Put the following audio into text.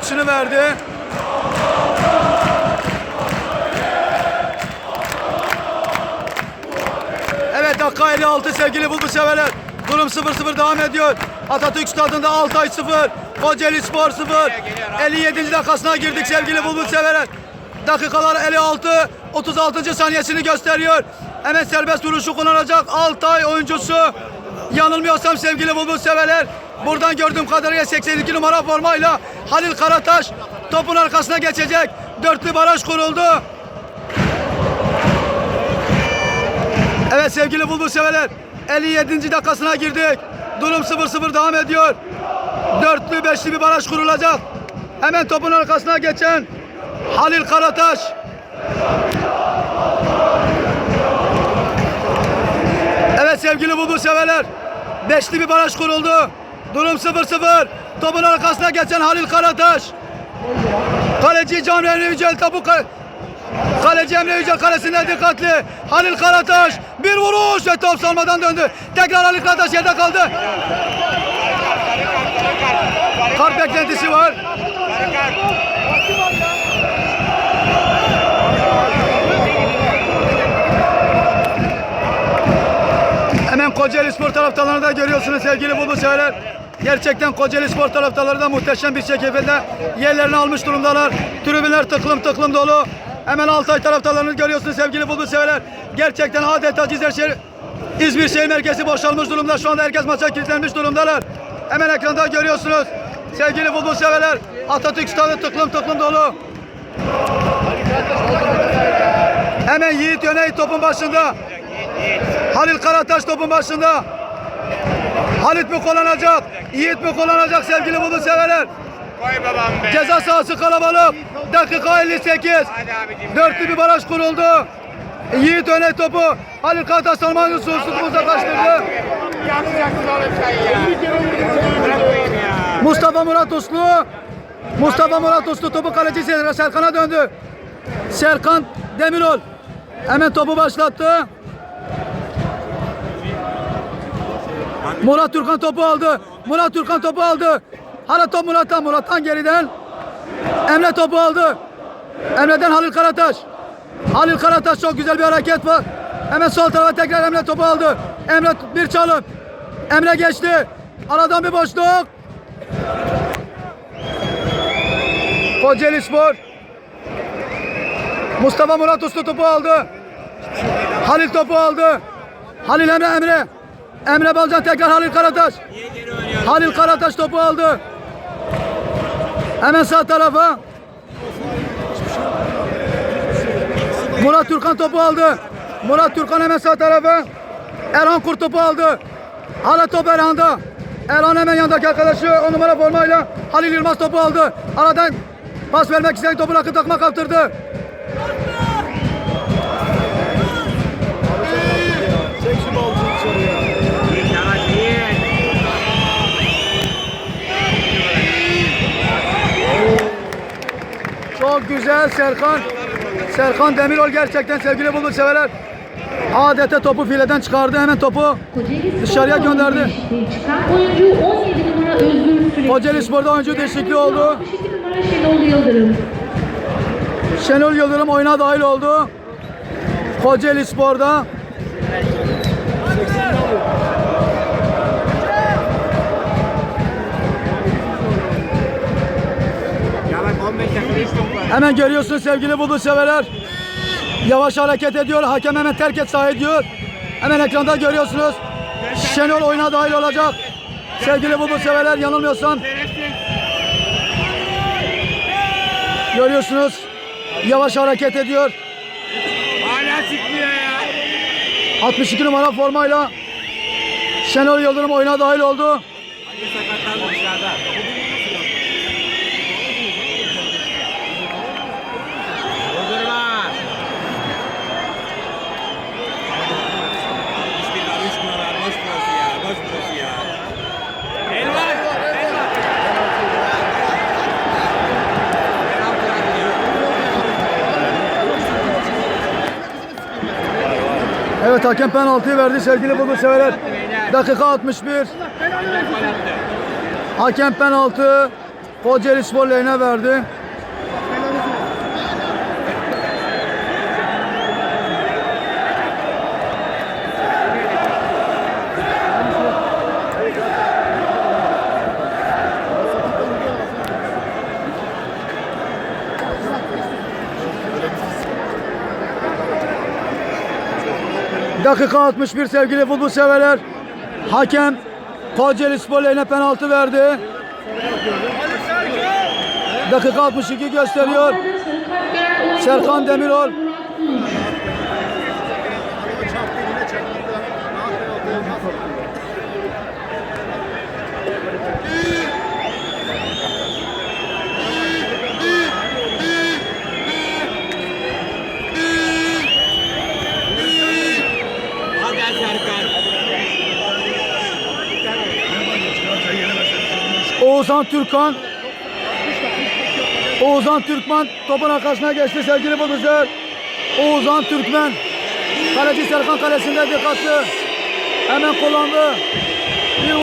Atışını verdi. Evet dakika 56 sevgili bulbu severler. Durum 0-0 devam ediyor. Atatürk stadında Altay 0. Kocaeli Spor 0. 57. dakikasına girdik sevgili bulbu severler. Dakikalar 56. 36. saniyesini gösteriyor. Hemen serbest vuruşu kullanacak Altay oyuncusu. Yanılmıyorsam sevgili bulbu severler. Buradan gördüğüm kadarıyla 82 numara formayla Halil Karataş topun arkasına geçecek. Dörtlü baraj kuruldu. Evet sevgili bulbul severler 57. dakikasına girdik. Durum 0-0 devam ediyor. Dörtlü beşli bir baraj kurulacak. Hemen topun arkasına geçen Halil Karataş. Evet sevgili bulbul severler. Beşli bir baraj kuruldu. Durum 0-0. Topun arkasına geçen Halil Karataş. Kaleci Can Emre Yücel topu ka- Kaleci Emre Yücel kalesinde dikkatli. Halil Karataş bir vuruş ve top salmadan döndü. Tekrar Halil Karataş yerde kaldı. Kart beklentisi var. Hemen Kocaeli Spor taraftarlarını da görüyorsunuz sevgili Bulu severler. Gerçekten Kocaeli Spor taraftarları da muhteşem bir şekilde yerlerini almış durumdalar. Tribünler tıklım tıklım dolu. Hemen Altay taraftarlarını görüyorsunuz sevgili Bulu severler. Gerçekten adeta Cizre şehir, İzmir şehir merkezi boşalmış durumda. Şu anda herkes maça kilitlenmiş durumdalar. Hemen ekranda görüyorsunuz. Sevgili futbol severler Atatürk stadı tıklım tıklım dolu. Hemen Yiğit Yöney topun başında. Halil Karataş topun başında. Halit mi kullanacak? Yiğit mi kullanacak sevgili futbol severler? Koy babam be. Ceza sahası kalabalık. Dakika 58. Hadi abicim. Dörtlü bir baraj kuruldu. Yiğit Yöney topu. Halil Karataş Salman Yusuf uzaklaştırdı. Yanacaksın oğlum sen ya. Bırakmayın ya. Mustafa Murat Uslu. Mustafa Murat Uslu topu kaleci Ser- Serkan'a döndü. Serkan Demirol. Hemen topu başlattı. Murat Türkan topu aldı. Murat Türkan topu aldı. Hala top Murat'tan. Murat'tan geriden. Emre topu aldı. Emre'den Halil Karataş. Halil Karataş çok güzel bir hareket var. Hemen sol tarafa tekrar Emre topu aldı. Emre bir çalım. Emre geçti. Aradan bir boşluk. Kocaeli Spor. Mustafa Murat Uslu topu aldı. Halil topu aldı. Halil Emre Emre. Emre Balcan tekrar Halil Karataş. Halil Karataş topu aldı. Hemen sağ tarafa. Murat Türkan topu aldı. Murat Türkan hemen sağ tarafa. Erhan Kurt topu aldı. Hala top Erhan'da. Erhan hemen yanındaki arkadaşı on numara formayla Halil Yılmaz topu aldı. Aradan pas vermek isteyen topu rakı takma kaptırdı. Güzel Serkan. Serkan Demirol gerçekten sevgili bulur severler. Adeta topu fileden çıkardı. Hemen topu Dışarıya gönderdi. 15'te Çıkan oyuncu 17 numara Özgür Sürekli. Kocaeli Spor'da oyuncu değişikliği oldu. 62 numara Şenol Yıldırım. Şenol Yıldırım oyuna dahil oldu. Kocaeli Spor'da. Hemen görüyorsunuz sevgili bulur severler. Yavaş hareket ediyor. Hakem hemen terk et sahayı diyor. Hemen ekranda görüyorsunuz. Şenol oyuna dahil olacak. Sevgili bulur severler yanılmıyorsam. Görüyorsunuz. Yavaş hareket ediyor. Hala çıkmıyor ya. 62 numara formayla Şenol Yıldırım oyuna dahil oldu. Hadi sakatlandı dışarıda. Durdurma. Bismillah 3 numara boş burası ya. Boş burası ya. El var. El var. Penaltı bırak ya. Evet hakem penaltıyı verdi sevgili bulur severler. Dakika 61. Gol attı. Hakem penaltı Kocaeli Spor lehine verdi. Dakika 61 sevgili futbol severler. Hakem Kocaeli Spor lehine penaltı verdi. Dakika 62 gösteriyor. Serkan Demirol. Oğuzhan Türkan. Oğuzhan Türkmen topun arkasına geçti sevgili futbolcular. Oğuzhan Türkmen. Kaleci Serkan kalesinde dikkatli. Hemen kullandı.